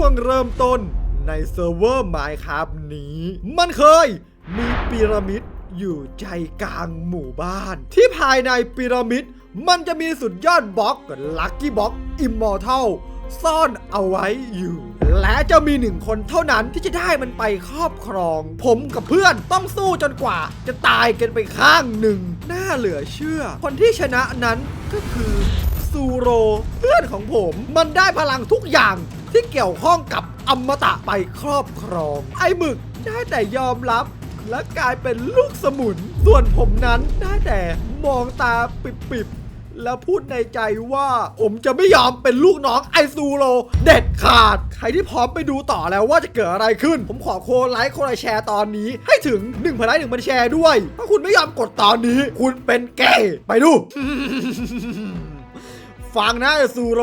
ช่วงเริ่มต้นในเซิร์ฟเวอร์ Minecraft นี้ มันเคยมีพีระมิดอยู่ใจกลางหมู่บ้าน ที่ภายในพีระมิด มันจะมีสุดยอดบล็อกกับลัคกี้บล็อกอิมมอร์เทลซ่อนเอาไว้อยู่ และจะมีหนึ่งคนเท่านั้นที่จะได้มันไปครอบครอง ผมกับเพื่อนต้องสู้จนกว่า จะตายกันไปข้างหนึ่ง น่าเหลือเชื่อ คนที่ชนะนั้นก็คือซูโร เพื่อนของผม มันได้พลังทุกอย่าง ที่เกี่ยวข้องกับอมตะไปครอบครอง ไอ้หมึกได้แต่ยอมรับ และกลายเป็นลูกสมุน ส่วนผมนั้นได้แต่มองตาปิบๆ แล้วพูดในใจว่า ผมจะไม่ยอมเป็นลูกน้องไอซูโรเด็ดขาด ใครที่พร้อมไปดูต่อแล้วว่าจะเกิดอะไรขึ้น ผมขอโคนไลค์โคนแชร์ตอนนี้ ให้ถึง1นึ่งพันไลค์หนึ่งพันแชร์ด้วย ถ้าคุณไม่ยอมกดตอนนี้ คุณเป็นเกย์ไปดู ฟังนะไอซูโร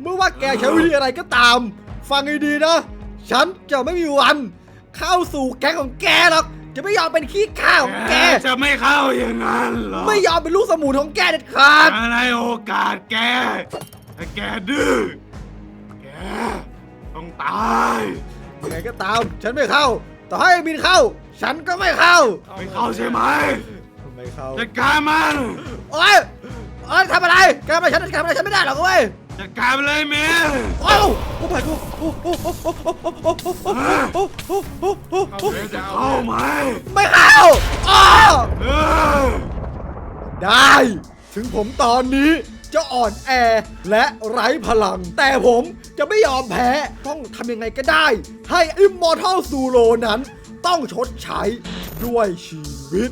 เมื่อว่าแกใช้วิธีอะไรก็ตาม ฟังให้ดีนะ ฉันจะไม่มีวัน เข้าสู่แก๊งของแกหรอก จะไม่ยอมเป็นขี้ข้าของแก จะไม่เข้าอย่างนั้นเหรอไม่ยอมเป็นลูกสมุนของแกเด็ดขาดอะไรโอกาสแกถ้าแกดื้อแกต้องตายยังไงก็ตาม ฉันไม่เข้า ต่อให้บินเข้า ฉันก็ไม่เข้า ไม่เข้าใช่ไหมไม่เข้าจัดการมันโอ๊ยโอ๊ยทำอะไรแกทำอะไรฉันทำอะไรฉันไม่ได้หรอกเว้ย จัดการมันเลยเมย์โอ้วโอ้ไปกูโอ้โอ้โอ้โอ้โอ้โอ้โอ้โอ้โอ้โอ้โอ้โอ้โอ้โอ้จะเข้าไหมไม่เข้าอ้อเออได้ ถึงผมตอนนี้จะอ่อนแอและไร้พลัง แต่ผมจะไม่ยอมแพ้ ต้องทำยังไงก็ได้ ให้ Immortal Zero นั้น ต้องชดใช้ด้วยชีวิต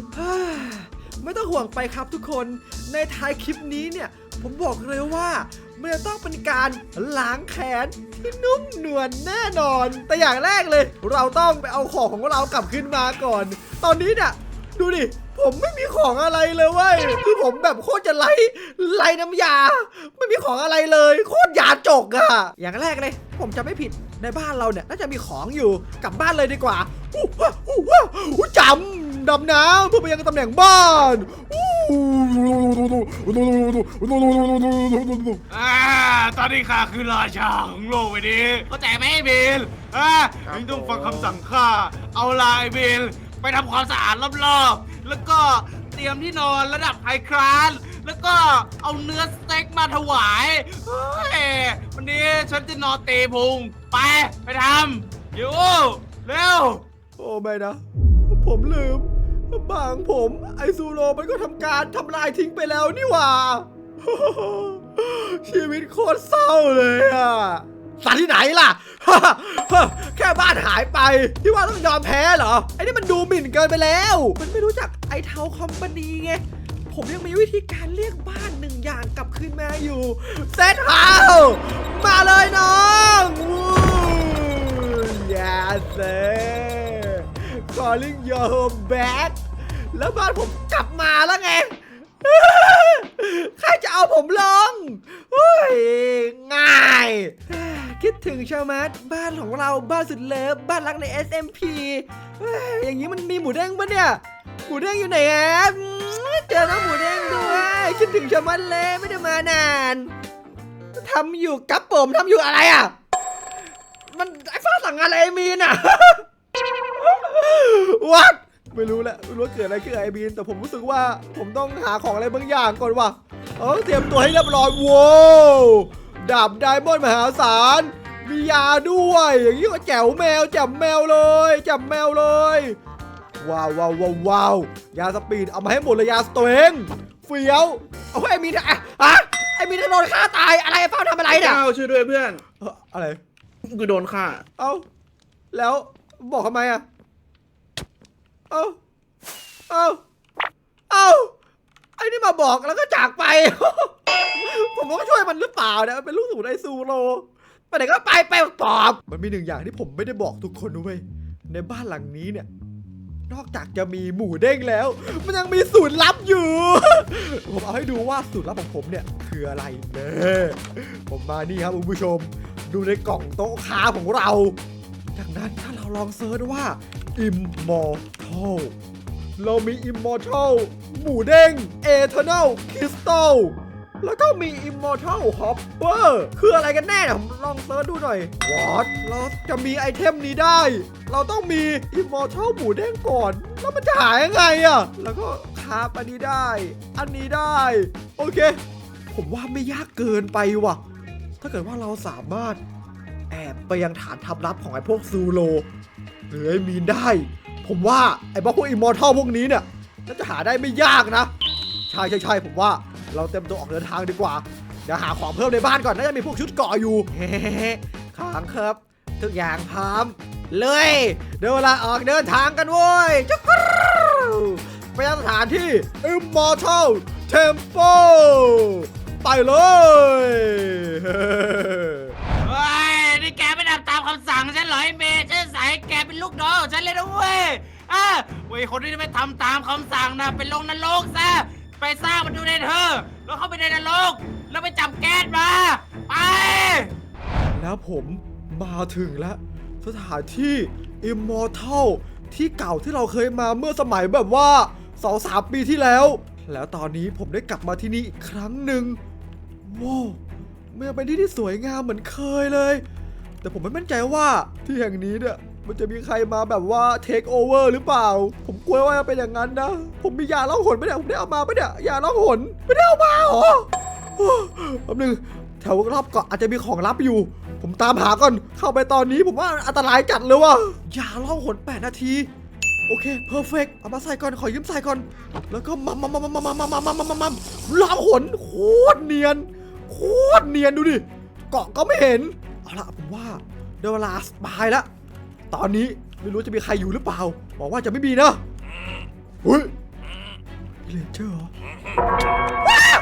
ไม่ต้องห่วงไปครับทุกคนในท้ายคลิปนี้เนี่ย ผมบอกเลยว่า มันจะต้องเป็นการล้างแค้นที่นุ่มนวลแน่นอน แต่อย่างแรกเลย เราต้องไปเอาของของเรากลับขึ้นมาก่อน ตอนนี้เนี่ยดูดิผมไม่มีของอะไรเลยเว้ยคือผมแบบโคตรจะไล่ไล่น้ำยา ไม่มีของอะไรเลย โคตรยาจกอะอย่างแรกเลย ผมจะไม่ผิดในบ้านเราเนี่ยน่าจะมีของอยู่กลับบ้านเลยดีกว่าอู้ว้าอู้ว้าอู้จำดำน้ำเพื่อไปยังตำแหน่งบ้านอู้ อ่าตอนนี้ข้าคือราชาของโลกใบนี้เข้าใจไหมไอ้บิลอ่ามึงต้องฟังคำสั่งข้า เอาลายบิลไปทำความสะอาดรอบๆ แล้วก็เตรียมที่นอนระดับไฮคลาสแล้วก็เอาเนื้อสเต็กมาถวายเฮ้ยวันนี้ฉันจะนอนเตะพุง ไป ไปทำอยู่เร็ว โอ้ไม่นะ ผมลืม บางผม ไอซูโรมันก็ทำการทำลายทิ้งไปแล้วนี่หว่า ชีวิตโคตรเศร้าเลยอะสัตว์ที่ไหนล่ะ แค่บ้านหายไป ที่ว่าต้องยอมแพ้เหรอ ไอ้นี่มันดูหมิ่นเกินไปแล้ว มันไม่รู้จักไอเทาคอมพานีไง ผมยังมีวิธีการเรียกบ้านหนึ่งอย่างกลับคืนมาอยู่เซตเฮามาเลยน้องวู้ยาเซ่ calling your home back แล้วบ้านผมกลับมาแล้วไง ใครจะเอาผมลงเฮ้ยง่าย คิดถึงชามัดบ้านของเราบ้านสุดเลิฟบ้านรักใน SMP เฮ้ยอย่างนี้มันมีหมูเด้งปะเนี่ย หมูเด้งอยู่ไหนแอบเจอน้องหมูเด้งด้วยคิดถึงชามัดเลยไม่ได้มานานทำอยู่กับผมทำอยู่อะไรอะ มันไอ้ฟ้าสั่งอะไรไอ้มีนอะวัด ไม่รู้แหละไม่รู้ว่าเกิดอะไรขึ้นกับไอบีนแต่ผมรู้สึกว่าผมต้องหาของอะไรบางอย่างก่อนว่ะเออเตรียมตัวให้เรียบร้อยโว้วดาบไดมอนด์มหาศาลมียาด้วย อย่างนี้ก็แจ๋วแมวแจ๋วแมวเลยแจ๋วแมวเลยว้าวว้าวว้าวว้าวยาสปีดเอามาให้หมดเลยยาสตัวเองเฟี้ยวเอาไอ้มีนอะอะไอ้มีนจะโดนฆ่าตายอะไรเฝ้าทำอะไรเนี่ยเจ้าช่วยด้วยเพื่อนเอ่ออะไร กูโดนฆ่า เอ้าแล้วบอกทำไมอะ เอ้าเอ้าเอ้าไอ้นี่มาบอกแล้วก็จากไป ผมก็ช่วยมันหรือเปล่าเนี่ยมันเป็นลูกสมุนไอซูโรไปไหนก็ไปไปตอบ มันมีหนึ่งอย่างที่ผมไม่ได้บอกทุกคนด้วยในบ้านหลังนี้เนี่ย นอกจากจะมีหมูเด้งแล้ว มันยังมีสูตรลับอยู่ ผมเอาให้ดูว่าสูตรลับของผมเนี่ย คืออะไรเน่ผมมานี่ครับคุณผู้ชม ดูในกล่องโต๊ะค้าของเรา จากนั้นถ้าเราลองเซิร์ชว่า Immor เรามี Immortal หมูเด้ง Eternal Crystal แล้วก็มี Immortal Hopper คืออะไรกันแน่เนี่ยผมลองเซิร์ชดูหน่อย What เราจะมีไอเทมนี้ได้ เราต้องมี Immortal หมูเด้งก่อน แล้วมันจะหายยังไงอะแล้วก็คาบอันนี้ได้ อันนี้ได้ โอเค ผมว่าไม่ยากเกินไปว่ะ ถ้าเกิดว่าเราสามารถ แอบไปยังฐานทัพลับของไอ้พวกซูโรหรือไอ้มีนได้ ผมว่าไอ้พวกพวกอิมมอร์ทัลพวกนี้เนี่ยน่าจะหาได้ไม่ยากนะ ใช่ใช่ใช่ผมว่าเราเต็มตัวออกเดินทางดีกว่าเดี๋ยวหาของเพิ่มในบ้านก่อนน่าจะมีพวกชุดเกาะอยู่เฮ้ค้างครับ ทุกอย่างพร้อมเลยเดี๋ยวเวลาออกเดินทางกันเว้ยจุกไปยังสถานที่ Immortal Temple ไปเลย คำสั่งฉันเหรอไอ้เมย์ฉันใส่แกเป็นลูกน้องของฉันเลยนะเว้ยอะเว้ยคนที่ไม่ทำตามคำสั่งนะเป็นลงนรกซะไปสร้างมันดูในเธอ แล้วเข้าไปในนรก แล้วไปจับแก๊สมา ไป แล้วผมมาถึงแล้ว สถานที่ Immortal ที่เก่าที่เราเคยมาเมื่อสมัยแบบว่า2-3ปีที่แล้ว แล้วตอนนี้ผมได้กลับมาที่นี่อีกครั้งหนึ่งว้าวมันเป็นที่ที่สวยงามเหมือนเคยเลย แต่ผมไม่มั่นใจว่าที่แห่งนี้เนี่ยมันจะมีใครมาแบบว่าเทคโอเวอร์หรือเปล่า ผมกลัวว่าจะเป็นอย่างนั้นนะ ผมมียาล่องหนไม่ได้ผมได้เอามาไม่ได้ยาล่องหนไม่ได้เอามาเหรอโอ้แป๊บนึงแถวรอบเกาะอาจจะมีของลับอยู่ ผมตามหาก่อนเข้าไปตอนนี้ผมว่าอันตรายจัดเลยว่ะยาล่องหน8นาที โอเคเพอร์เฟกเอามาใส่ก่อนขอยืมใส่ก่อน แล้วก็มัมมัมมัมมัมมัมมัมมัมมัมมัมมัมล่องหนโคตรเนียนโคตรเนียนดูดิเกาะก็ไม่เห็น เอาละผมว่าเดวเวลาสบายแล้วตอนนี้ไม่รู้จะมีใครอยู่หรือเปล่าหวังว่าจะไม่มีนะเฮ้ยเลนเจอร์เหรอว้าว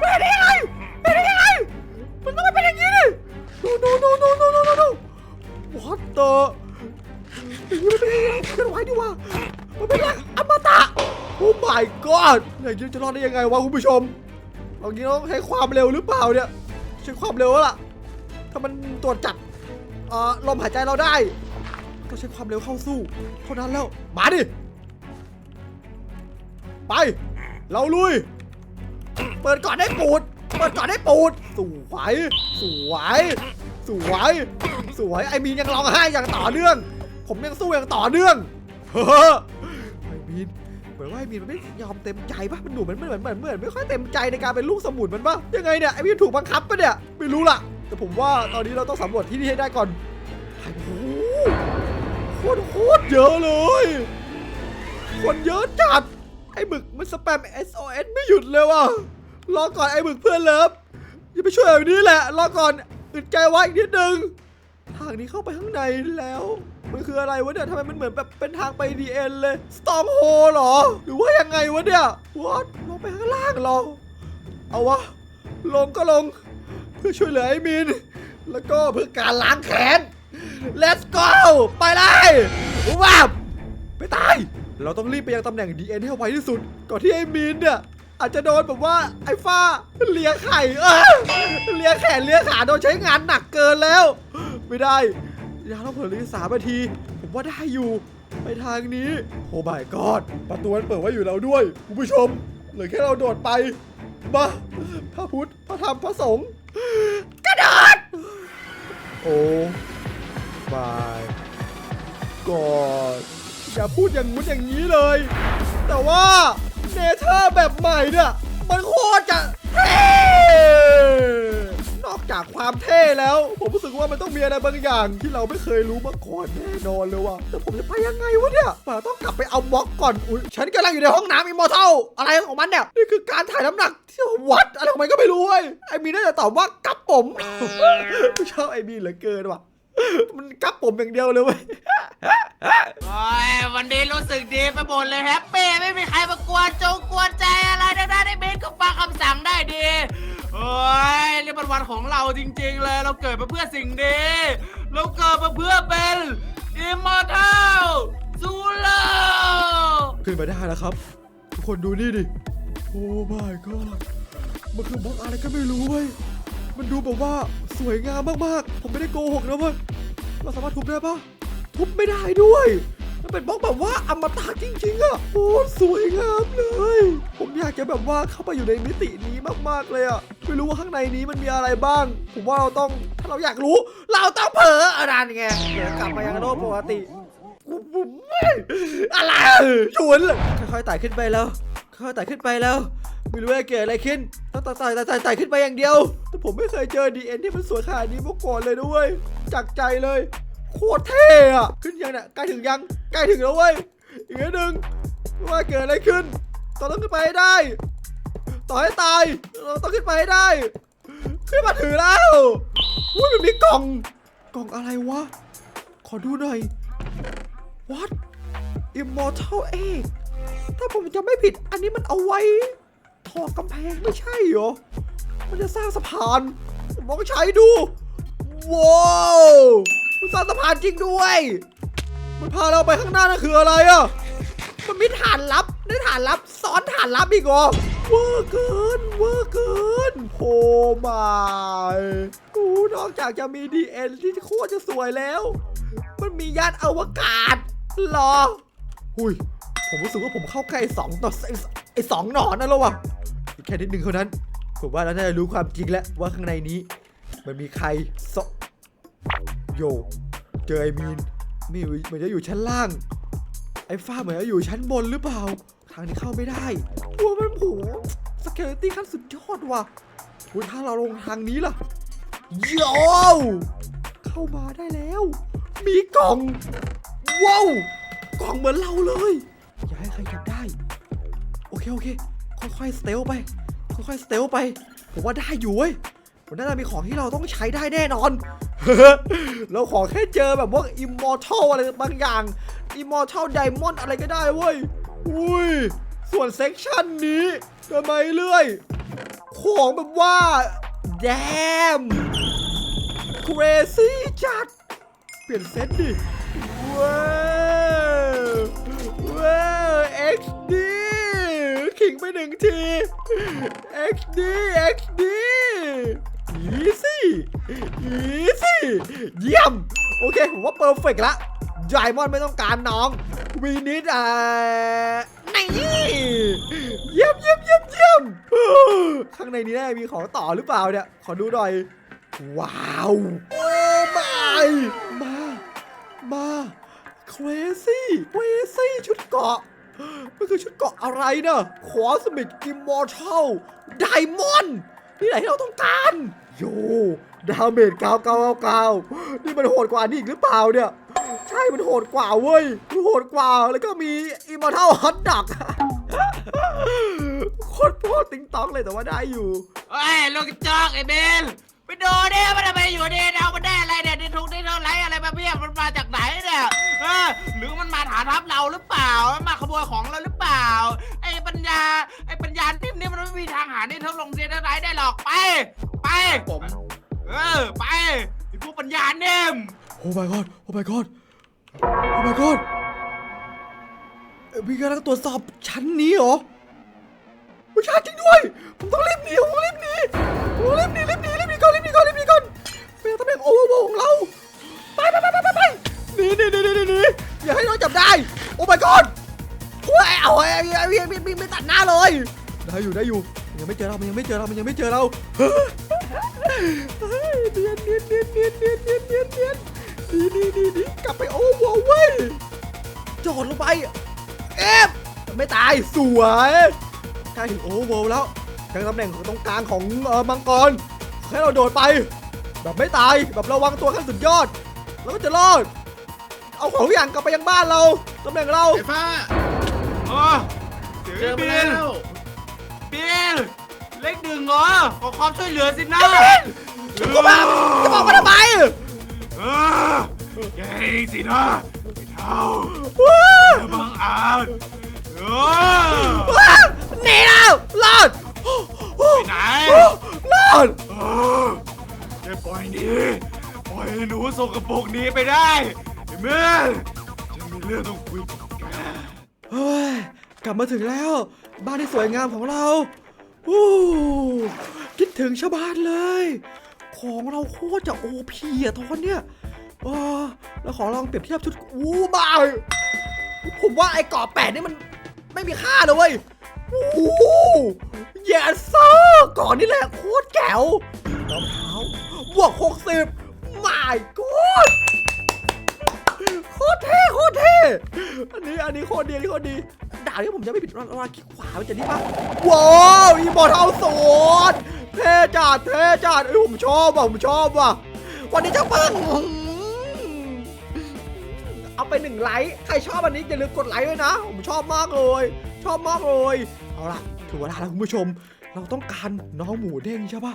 เป็นยังไงเป็นยังไงมันต้องไม่เป็นอย่างนี้ดิ no no no no no no no no what the อย่างนี้มันเป็นยังไงเคลื่อนไหวดีวะมันเป็นย่างอมตะ oh my god อย่างนี้จะรอดได้ยังไงวะคุณผู้ชมเอางี้ต้องใช้ความเร็วหรือเปล่าเนี่ยใช้ความเร็วแล้วล่ะ ตรวจจับเอ่อลมหายใจเราได้ ต้องใช้ความเร็วเข้าสู้ เท่านั้นแล้ว มาดิ ไป เราลุย เปิดก่อนได้ปูด เปิดก่อนได้ปูด สวย สวย สวย สวย ไอมีนยังร้องไห้อย่างต่อเนื่อง ผมยังสู้อย่างต่อเนื่อง เฮ้อไอมีนเหมือนว่าไอมีนมันไม่ยอมเต็มใจปะมันดูมือนเหมือนเหมือนเหมือนไม่ค่อยเต็มใจในการเป็นลูกสมุนมันปะยังไงเนี่ยไอมีนถูกบังคับปะเนี่ย ไม่รู้ล่ะ แต่ผมว่าตอนนี้เราต้องสำรวจที่นี่ให้ได้ก่อนโอ้โหโคตรโคตรเยอะเลย คนเยอะจัด ไอ้หมึกมันสแปม SOS ไม่หยุดเลยว่ะ รอก่อนไอ้หมึกเพื่อนเลิฟอย่าไปช่วยแบบนี้แหละ รอก่อนอึดใจไว้อีกนิดนึง ทางนี้เข้าไปข้างในแล้ว มันคืออะไรวะเนี่ยทำไมมันเหมือนแบบเป็นทางไปดีเอ็นเลย Storm Hole เหรอ หรือว่ายังไงวะเนี่ย What ลงไปข้างล่างเรอเอาวะ ลงก็ลง พื่อช่วยเหลือไอ้มิน แล้วก็เพื่อการล้างแค้น Let's go ไปเลยว้าบไปตาย เราต้องรีบไปยังตำแหน่ง DN ให้ไวที่สุด ก่อนที่ไอ้มินเนี่ยอาจจะโดนแบบว่าไอ้ฟ้าเลียไข่เออเลียแขนเลียขาโดนใช้งานหนักเกินแล้ว ไม่ได้ยาต้องเผลออีกสามนาที ผมว่าได้อยู่ ไปทางนี้ โอ้ my god ประตูมันเปิดไว้อยู่แล้วด้วยคุณผู้ชมเหลือแค่เราโดดไปมาพระพุทธพระธรรมพระสงฆ์ กระโดด โอ้บายกอดอย่าพูดอย่างงู้นอย่างนี้เลย แต่ว่าเนเธอร์แบบใหม่เนี่ย มันโคตรจะเท่ นอกจากความเท่แล้ว ผมรู้สึกว่ามันต้องมีอะไรบางอย่าง ที่เราไม่เคยรู้มาก่อนแน่นอนเลยว่ะแต่ผมจะไปยังไงวะเนี่ยป่าต้องกลับไปเอาบล็อกก่อนอุ้ยฉันกำลังอยู่ในห้องน้ำอิมมอร์ทัลอะไรของมันเนี่ยนี่คือการถ่ายน้ำหนักที่วัดอะไรของมันก็ไม่รู้เว้ยไอมีน่าจะตอบว่ากับผมชอบไอมีเหลือเกินว่ะมันกับผมอย่างเดียวเลยเว้ยโอ้ยวันนี้รู้สึกดีไปหมดเลยแฮปปี้ไม่มีใครมากวนจงกวนใจอะไรได้ไอ้เบนก็ฟังคำสั่งได้ดี โอ้ยนี่เป็นวันของเราจริง ๆ เลย เราเกิดมาเพื่อสิ่งดีเราเกิดมาเพื่อเป็นอิมมอร์ทัลซูโลขึ้นมาได้แล้วครับ ทุกคนดูนี่ดิ โอ้ my god มันคือบล็อกอะไรก็ไม่รู้เว้ย มันดูแบบว่าสวยงามมากๆ ผมไม่ได้โกหกนะเว้ย เราสามารถทุบได้ปะทุบไม่ได้ด้วย มันเป็นบล็อกแบบว่าอมตะจริงๆอะโอ้สวยงามเลย ผมอยากจะแบบว่าเข้าไปอยู่ในมิตินี้มากๆเลยอะไม่รู้ว่าข้างในนี้มันมีอะไรบ้าง ผมว่าเราต้องถ้าเราอยากรู้ เราต้องเผลออะไรไงเดี๋ยวกลับมายังโลกปกติอะไรชวนเลยค่อยๆไต่ขึ้นไปแล้วค่อยๆไต่ขึ้นไปแล้วไม่รู้ว่าเกิดอะไรขึ้นต้องไต่ไต่ไต่ไต่ไต่ขึ้นไปอย่างเดียว แต่ผมไม่เคยเจอดีเอ็นที่มันสวยขนาดนี้มาก่อนเลยด้วยจากใจเลย โคตรเท่อะขึ้นยังเนี่ยใกล้ถึงยัง ใกล้ถึงแล้วเว้ย อีกนิดนึงว่าเกิดอะไรขึ้นต่อต้องขึ้นไปให้ได้ ต่อให้ตาย เราต้องขึ้นไปให้ได้ ขึ้นมาถือแล้วอุ้ยมันมีกล่อง กล่องอะไรวะ ขอดูหน่อย what immortal egg ถ้าผมจะไม่ผิด อันนี้มันเอาไว้ถอกกำแพงไม่ใช่เหรอ มันจะสร้างสะพานผมลองใช้ดู ว้าวมันสร้างสะพานจริงด้วย มันพาเราไปข้างหน้านั่นคืออะไรอะมันมีฐานลับได้ฐานลับซ้อนฐานลับอีกเหรอเวอร์เกินเวอร์เกินโอ้มายกูนอกจากจะมีดีเอ็นที่โคตรจะสวยแล้ว มันมียานอวกาศหรอหุยผมรู้สึกว่าผมเข้าใกล้สองต่อไอ้ไอ้สองหนอนนั่นแล้ววะแค่นิดนึงเท่านั้น ผมว่าเราน่าจะรู้ความจริงแล้วว่าข้างในนี้ มันมีใครสโยเจอไอมีน มีเหมือนจะอยู่ชั้นล่าง ไอ้ฟ้าเหมือนจะอยู่ชั้นบนหรือเปล่า ทางนี้เข้าไม่ได้ตัวมันโหสเกลตี้ขั้นสุดยอดว่ะอุ๊ยถ้าเราลงทางนี้ล่ะโยเข้ามาได้แล้ว มีกล่อง ว้าว กล่องเหมือนเราเลย อย่าให้ใครจับได้ โอเคโอเค ค่อยๆสเตลไป ค่อยๆสเตลไป ผมว่าได้อยู่เว้ยมันน่าจะมีของที่เราต้องใช้ได้แน่นอน เราขอแค่เจอแบบพวกอิมมอร์ทัลอะไรบางอย่างอิมมอร์ทัลไดมอนด์อะไรก็ได้เว้ยอุ้ยส่วนเซ็กชันนี้เดินมเรื่อยของแบบว่าแดมเครซี่จัด เปลี่ยนเซตดิว้าวว้าว XD ขิงไปหนึ่งที XD XD easy easy เยี่ยม โอเค ผมว่าเพอร์เฟกละไดมอนด์ไม่ต้องการน้องวีนิดอ่านี่เยี่ยมเยี่ยมเยี่ยมเยี่ยมข้างในนี้น่มีของต่อหรือเปล่าเนี่ย ขอดูหน่อย ว้าว โอ้ม่มา มา crazy crazy ชุดเกาะมันคือชุดเกาะอะไรเนะคอสมิ c อิมมอร์ทัลไดมอนด์ นี่ไหนที่เราต้องการ โยดาเมจเก้าเก้าเก้านี่มันโหดกว่านนี้อีกหรือเปล่าเนี่ย ใช่มันโหดกว่าเว้ยมันโหดกว่าแล้วก็มีอิมมอร์ทัลฮอตดักโคตรโคตรติ๊งต้องเลยแต่ว่าได้อยู่เฮ้ยลูกจอกไอ้เบลไปดูดิมันทำไมอยู่ดีเอามันได้อะไรเนี่ยดิทุกดิทุกไรอะไรมาเพียบมันมาจากไหนเนี่ยเออหรือมันมาฐานทัพเราหรือเปล่ามันมาขโมยของเราหรือ มนี่มันไม่มีทางหานี่ทั้งลงเรียนอะไรได้หรอกไป ไป ผม เออ ไปไอ้พวกปัญญานิ่มโอ้ my god โอ้ my god โอ้ my god เอ่อมีกำลังตรวจสอบชั้นนี้เหรอไม่ใช่จริงด้วย ผมต้องรีบหนีผมต้องรีบหนีผมต้องรีบหนีรีบหนีรีบหนีก่อนรีบหนีก่อนรีบหนีก่อนไม่งั้นตำแหน่งโอเวอร์โของเรา ไปไปไปไปไปไปหนีหนีหนีหนีหนีหนีอย่าให้เราจับได้ โอ้ my god โอ้ยเอาไอ้ไอ้ไอ้ไอ้ไอ้ไม่ตัดหน้าเลย ได้อยู่ได้อยู่มันยังไม่เจอเรามันยังไม่เจอเรามันยังไม่เจอเราเฮ้ยเนียนเนียนเนียนเนียนเนียนเนียนเนียนเนียนดีดีดีดีกลับไปโอ้โหเว้ยจอดลงไปเอฟไม่ตายสวยใกล้ถึงโอเวอร์แล้วกลางตำแหน่งตรงกลางของมังกรให้เราโดดไป แบบไม่ตายแบบระวังตัวขั้นสุดยอด แล้วก็จะรอด เอาของทุกอย่างกลับไปยังบ้านเราตำแหน่งเราไอ้ฟ้าอ้เจเจอมาบิแล้ว บิลเลขหนึ่งเหรอขอความช่วยเหลือสินะก็มาจะบอกมาทำไมเออแกเองสินะไอ้เท่าว้าบังอาจเออว้าหนีแล้วรอดไปไหนรอดเออแกปล่อยหนี้ปล่อยให้หนูสกปรกหนี้ไปได้ไอ้เมื่อนฉันมีเรื่องต้องคุยกับแก เฮ้ยกลับมาถึงแล้ว บ้านที่สวยงามของเราอู้คิดถึงชาวบ้านเลย ของเราโคตรจะโอพีอะตอนเนี้ยเออแล้วขอลองเปรียบเทียบชุดอู้บ้ายผมว่าไอ้กาะแปดนี่มันไม่มีค่าเลยเว้ยโอ้โหเยสเซอร์ก่อนนี่แหละโคตรแจ๋วรองเท้าบวกหกสิบไม่กด โคตรเท่โคตรเท่อันนี้อันนี้โคตรดีอันนี้โคตรดีดาวที่ผมจะไม่ผิดว่าว่าคลิกขวามันจะนี่ปะว้าวอีบอลเท้าสวนเท่จัดเท่จัดเอ้ยผมชอบว่ะผมชอบว่ะวันนี้จะเพิ่งเอาไปหนึ่งไลค์ใครชอบอันนี้อย่าลืมกดไลค์ด้วยนะ ผมชอบมากเลย ชอบมากเลย เอาล่ะถึงเวลาแล้วคุณผู้ชม เราต้องการน้องหมูเด้งใช่ปะ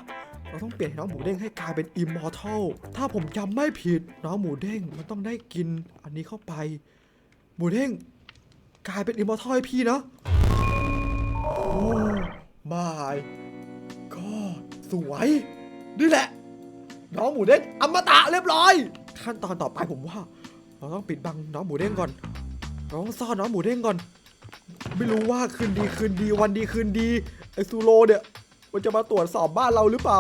เราต้องเปลี่ยนน้องหมูเด้งให้กลายเป็นอิมมอร์ทัลถ้าผมจำไม่ผิดน้องหมูเด้งมันต้องได้กินอันนี้เข้าไป หมูเด้งกลายเป็นอิมมอร์ทัลให้พี่นะโอ้มายก็สวยนี่แหละ น้องหมูเด้งอมตะเรียบร้อย ขั้นตอนต่อไปผมว่า เราต้องปิดบังน้องหมูเด้งก่อนเราต้องซ่อนน้องหมูเด้งก่อน ไม่รู้ว่าคืนดีคืนดีวันดีคืนดีไอซูโรเนี่ย มันจะมาตรวจสอบบ้านเราหรือเปล่า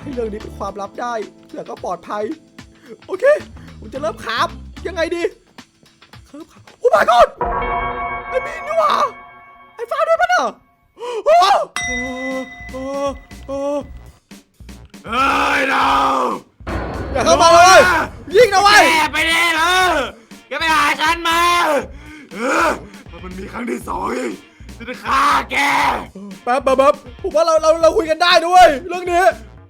ให้เรื่องนี้เป็นความลับได้แต่ก็ปลอดภัย โอเค ผมจะเริ่มขับ ยังไงดีเริ่มขับโอ้ my god ไอ้บีนนี่หว่าไอ้ฟ้าด้วยปะเนี่ยโอ้โอ้โอ้โอ้เฮ้ยดาวอย่าเข้ามาเลยยิงนะเว้ยแกไปได้เหรอแกไปหาฉันมาเออถ้ามันมีครั้งที่สองอีก ฉันจะฆ่าแก แป๊บแป๊บแป๊บผมว่าเราเราเราคุยกันได้ด้วย เรื่องนี้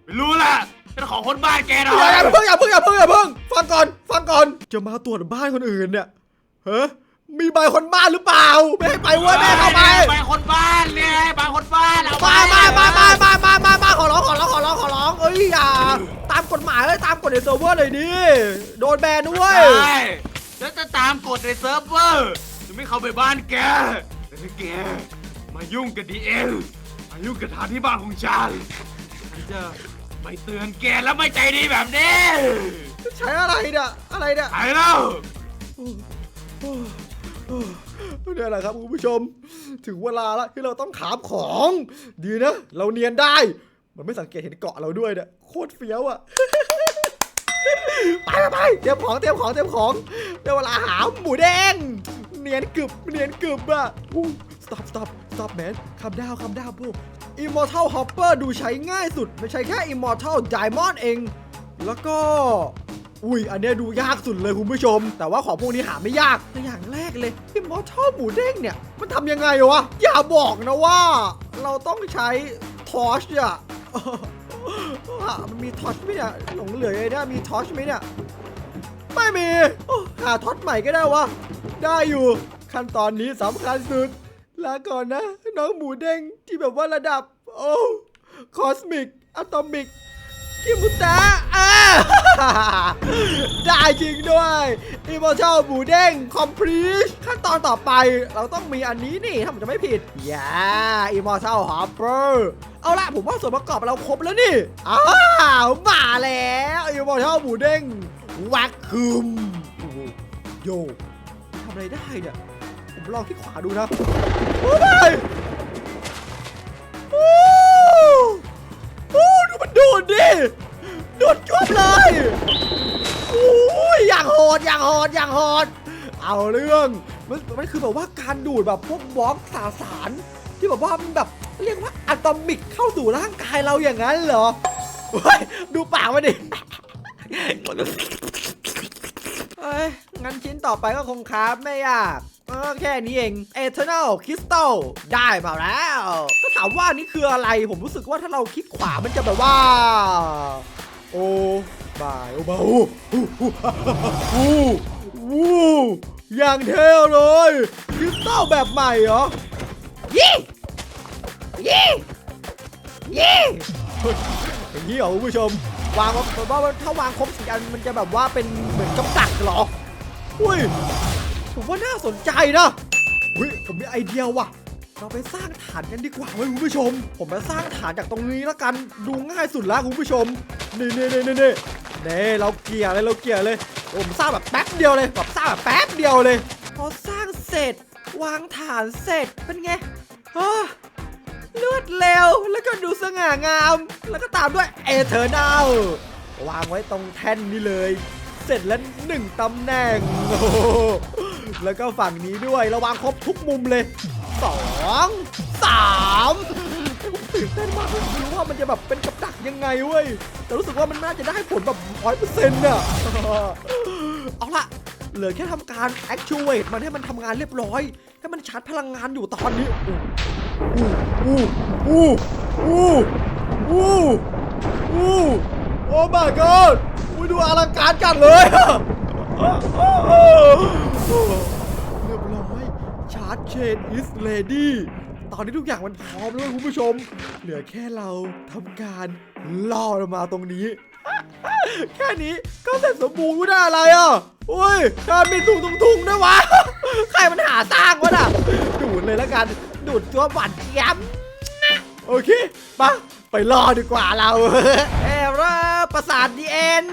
ไม่รู้แหละฉันขอคนบ้านแกหน่ออย่าย อย่าเพิ่งอย่าเพิ่งอย่าเพิ่งอย่าเพิ่งฟังก่อนฟังก่อนจะมาตรวจบ้านคนอื่นเนี่ยเฮ้มีใบคนบ้านหรือเปล่า ไม่ให้ไปเว้ยไม่ให้เข้าไปไปคนบ้านเนี่ยไปคนบ้านเอาไปมามามามามามามามาขอร้องขอร้องขอร้องขอร้องเอ้ยอย่าตามกฎหมายเลยตามกฎในเซิร์ฟเวอร์เลยดิโดนแบนด้วย ใช่ฉันจะตามกฎในเซิร์ฟเวอร์จะไม่เข้าไปบ้านแกแต่ ถ้าแกมายุ่งกับดีเอ็ลมายุ่งกับทางที่บ้านของฉันฉันจะไม่เตือนแกแล้วไม่ใจดีแบบนี้ใช้อะไรเนี่ยอะไรเนี่ยไปแล้วเนี่ยแหละครับคุณผู้ชม ถึงเวลาแล้วที่เราต้องขามของ ดีนะ เราเนียนได้ มันไม่สังเกตเห็นเกาะเราด้วยเนี่ยโคตรเฟี้ยวอะไปไปไปเตรียมของเตรียมของเตรียมของได้เวลาหาหมูแดง เนียนกึบเนียนกึบอะอู้ stop stop stop man คำดาวคำดาวพวก immortal hopper ดูใช้ง่ายสุด ไม่ใช่แค่ immortal diamond เอง แล้วก็ อุ้ย อันเนี้ยดูยากสุดเลยคุณผู้ชม แต่ว่าของพวกนี้หาไม่ยากแต่อย่างแรกเลย immortal หมูเด้งเนี่ย มันทำยังไงวะ อย่าบอกนะว่า เราต้องใช้ทอชอะอะมันมีทอชไหมเนี่ยหลงเหลือไงเนี่มีทอชไหมเนี่ย ไม่มี หาทอตใหม่ก็ได้วะ ได้อยู่ ขั้นตอนนี้สำคัญสุดลาก่อนนะ น้องหมูเด้งที่แบบว่าระดับ โอ้คอสมิกอะตอมิกคิมุตะอ่าได้จริงด้วยอิโมชัลหมูเด้งคอมพลีชขั้นตอนต่อไปเราต้องมีอันนี้นี่ ถ้าผมจะไม่ผิดอย่าอิโมชัลฮอปเปอร์เอาละผมว่าส่วนประกอบเราครบแล้วนี่อ้าวมาแล้วอิโมชัลหมูเด้งวักคุมโยำอะไรได้เนี่ย ผมลองที่ขวาดูนะโอ้ยโอ้โอ้ดูมันดูดดิดูดจุ๊บเลยโอ้ยอย่างโหดอย่างโหดอย่างโหด เอาเรื่อง มันมันคือแบบว่าการดูดแบบพวกบล็อกสาสารที่แบบว่ามันแบบเรียกว่าอะตอมิกเข้าสู่ร่างกายเราอย่างนั้นเหรอ เฮ้ย ดูปากมันดิ เอ้ย งั้นชิ้นต่อไปก็คงคราฟไม่ยากเออแค่นี้เอง Eternal Crystal ได้มาแล้ว ถ้าถามว่านี่คืออะไร ผมรู้สึกว่าถ้าเราคลิกขวามันจะแบบว่า โอ้บาย โอ้บายโอ้โอ้โอ้โอ้โอ้อย่างเท่เลยคริสตัลแบบใหม่เหรอ ยี่ยี่ยี่อย่างนี้เหรอคุณผู้ชม วางว่าแบบว่าถ้าวางครบสี่อันมันจะแบบว่าเป็นเหมือนกำจัดเหรออุ้ยผมว่าน่าสนใจนะอุ้ยผมมีไอเดียว่ะ เราไปสร้างฐานกันดีกว่าเว้ยคุณผู้ชม ผมมาสร้างฐานจากตรงนี้แล้วกันดูง่ายสุดล้วคุณผู้ชมนี่นี่นี่นี่นี่นี่เราเกลี่ยเลยเราเกลี่ยเลยผมสร้างแบบแป๊บเดียวเลยแบบสร้างแบบแป๊บเดียวเลย พอสร้างเสร็จ วางฐานเสร็จเป็นไงอ้ อรวดเร็วแล้วก็ดูสง่างาม แล้วก็ตามด้วยเอเทอร์นัลวางไว้ตรงแท่นนี้เลย เสร็จแล้วหนึ่งตำแหน่งโอ้โหแล้วก็ฝั่งนี้ด้วยระวางครบทุกมุมเลยสองสามตื่นเต้นมากเลยไม่รู้ว่ามันจะแบบเป็นกับดักยังไงเว้ยแต่รู้สึกว่ามันน่าจะได้ผลแบบร้อยเปอร์เซ็นต์น่ะเอาละเหลือแค่ทำการ actuate มันให้มันทำงานเรียบร้อย ให้มันชาร์จพลังงานอยู่ตอนนี้ อู้อู้อู้อู้อู้โอ้ my god อุ้ยดูอลังการจัดเลยเรียบร้อยชาร์จเชน is ready ตอนนี้ทุกอย่างมันพร้อมแล้วคุณผู้ชม เหลือแค่เราทำการล่อมาตรงนี้ แค่นี้ก็เสร็จสมบูรณ์ไม่ได้อะไรอะอุ้ยการมีถุงถุงถุงด้วยวะ ใครมันหาสร้างวะน่ะดูดเลยแล้วกัน ดูดตัวหวานเจี๊ยบโอเคปะไปรอดีกว่าเราเอรประสาทดีเอ็น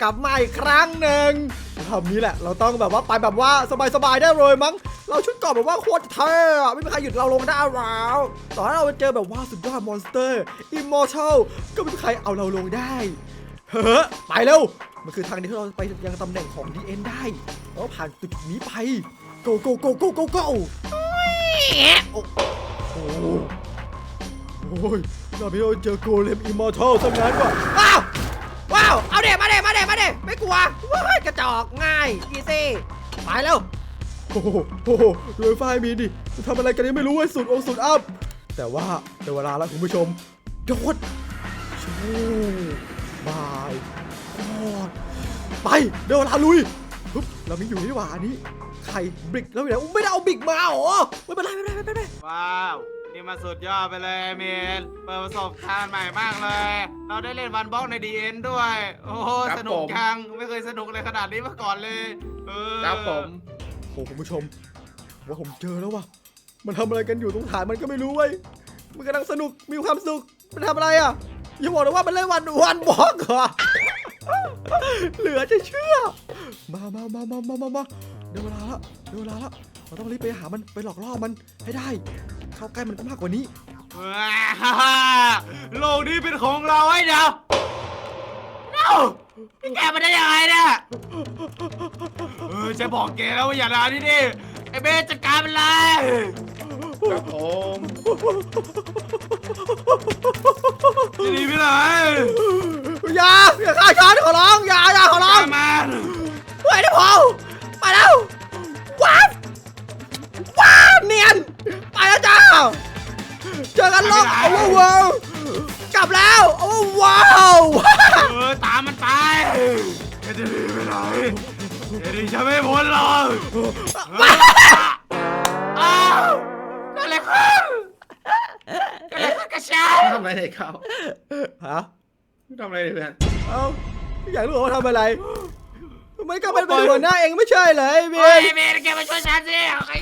กลับมาอีกครั้งหนึ่งทำนี้แหละ เราต้องแบบว่าไปแบบว่าสบายๆได้เลยมั้ง เราชุดเกราะแบบว่าโคตรเท่อะไม่มีใครหยุดเราลงได้แล้วต่อให้เราไปเจอแบบว่าสุดยอดมอนสเตอร์อิมมอร์ทัลก็ไม่มีใครเอาเราลงได้เฮ้อไปเร็ว มันคือทางเดียวที่เราไปยังตำแหน่งของดีเอ็นได้เราผ่านจุดนี้ไป go go go go go go โอ้โหโอ้ยรอบนี้เราเจอโกเลมอิมมอร์ทัลซะงั้นก่อนว้าวว้าวเอาเด็มาเด็มาเด็มาเด็ไม่กลัวว้ายกระจอกง่ายอีซี่ไปแล้วโอ้โหโอ้โหโดยไฟมีดิจะทำอะไรกันยังไม่รู้ไอ้สุดองสุดอัพแต่ว่าเดี๋ยวเวลาแล้วคุณผู้ชมโดดชูบายกอดไปเดี๋ยวเวลาลุย ปึ๊บเรามีอยู่นี่หว่าอันนี้ไข่บริกแล้วอยู่ไหนอุ๊ยไม่ได้เอาบริกมาเหรอไม่เป็นไรไม่เป็นไรไม่เป็นไรว้าวนี่มาสุดยอดไปเลยเมนเปิดประสบการณ์ใหม่มากเลย เราได้เล่นวันบล็อกในดีเอ็นด้วย โอ้โหครับสนุกผม จังไม่เคยสนุกเลยขนาดนี้มาก่อนเลยเออครับผมโอ้คุณผู้ชมว่าผมเจอแล้วว่ะมันทำอะไรกันอยู่ตรงฐานมันก็ไม่รู้เว้ยมันกำลังสนุกมีความสุขมันทำอะไรอะอย่าบอกนะว่ามันเล่นวันวันบล็อกเหรอ เหลือจะเชื่อ มามามามามามามาเดี๋ยวเวลาละเดี๋ยวเวลาละ เราต้องรีบไปหามัน ไปหลอกล่อมันให้ได้ เข้าใกล้มันก็มากกว่านี้ ว้าวโลกนี้เป็นของเราไอ้เดียวเอ้าพี่แกมาได้ยังไงเนี่ยเออจะบอกแกแล้วว่าอย่าด่าที่นี่ไอ้เบสจัดการมันเลยครับผมจะหนีไปไหน อย่าอย่าฆ่าฉันขอร้องอย่าอย่าขอร้องตามมันเฮ้ยนี่พอไปแล้วว้าวว้าวเนียนไปแล้วจ้าเจอกันรอบโอเวอร์เวิลด์กลับแล้วโอ้ว้าวเออตามมันไปแกจะหนีไปไหนแกหนีฉันไม่พ้นหรอกอ้าวเกิดอะไรขึ้นเกิดอะไรขึ้นกับฉันทำอะไรเนี่ยเขาฮะ ทำอะไรเนี่ยเพื่อน เอ้าอยากรู้ว่าทำอะไร มันก็เป็นหัวหน้าเองไม่ใช่เหรอไอ้เบเฮ้ยนเบนแกมาช่วยฉันสิไอ้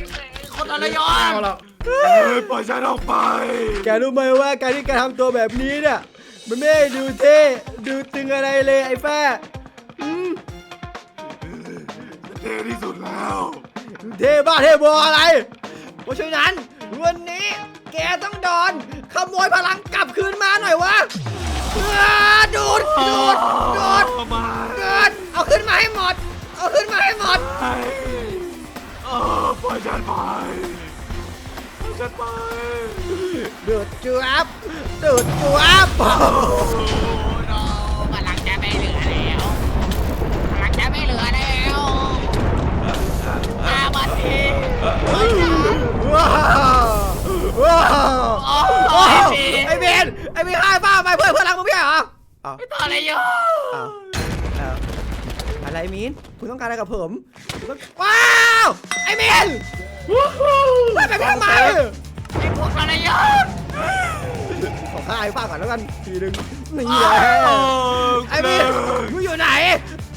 คนทรยเอาศหรอกเฮ้ยปล่อยฉันออกไปแกรู้ไหมว่าการที่แกทำตัวแบบนี้เนี่ยมันไม่ได้ดูเท่ดูตึงอะไรเลยไอ้แฟอืมเท่ที่สุดแล้วเท่บ้าเท่บออะไร เพราะฉะนั้นวันนี้แกต้องโดนขโมยพลังกลับคืนมาหน่อยวะ อ่าดูดดูดดูดมาดูดเอาขึ้นมาให้หมด เอาขึ้นมาให้หมดไปเออปล่อยฉันไปปล่อยฉันไปดูดจูบดูดจูบโอ้ยน้องพลังจะไม่เหลือแล้วพลังจะไม่เหลือแล้วมาบัดนี้ ว้าวว้าว โอ้ โอ้ ย ไอ้ พี่ เบนไอ้เบนฆ่าป้าไป เพื่อนเพื่อนรักมึงไม่ใช่เหรออ้าวไม่ต่ออะไรอยู่อ้าวอ้าวอะไรมีนคุณต้องการอะไรกับผมคุณต้องว้าวไอ้มีนไม่ไปทำไมไอ้พวกทรยศขอฆ่าไอ้ป้าก่อนแล้วกันทีนึงนี่แหละไอ้มีนมึงอยู่ไหน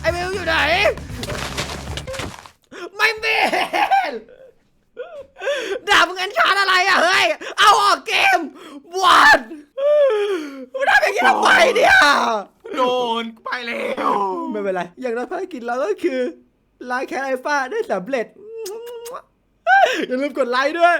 ไอ้มีนมึงอยู่ไหนไม่มีน ด่ามึงเงินชาร์จอะไรอะเฮ้ย เอาออกเกมวันมึงทำอย่างนี้ทำไมเนี่ยโดนไปแล้วไม่เป็นไร อย่างน้อยภารกิจเราก็คือล้างแค้นไอ้ฟ้าได้สำเร็จ อย่าลืมกดไลค์ด้วย